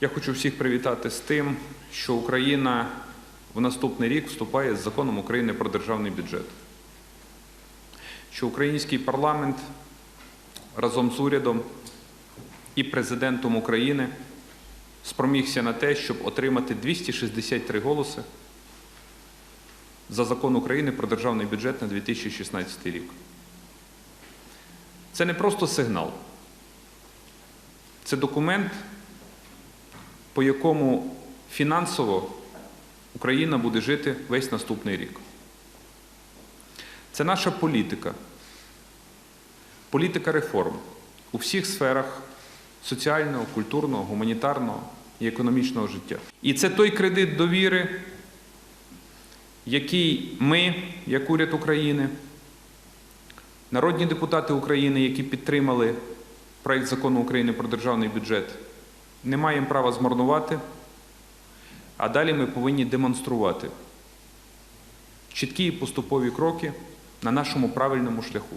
Я хочу всіх привітати з тим, що Україна в наступний рік вступає з законом України про державний бюджет. Що український парламент разом з урядом і президентом України спромігся на те, щоб отримати 263 голоси за закон України про державний бюджет на 2016 рік. Це не просто сигнал, це документ, по якому фінансово Україна буде жити весь наступний рік. Це наша політика, політика реформ у всіх сферах соціального, культурного, гуманітарного і економічного життя. І це той кредит довіри, який ми, як уряд України, народні депутати України, які підтримали проект закону України про державний бюджет, не маємо права змарнувати, а далі ми повинні демонструвати чіткі і поступові кроки на нашому правильному шляху.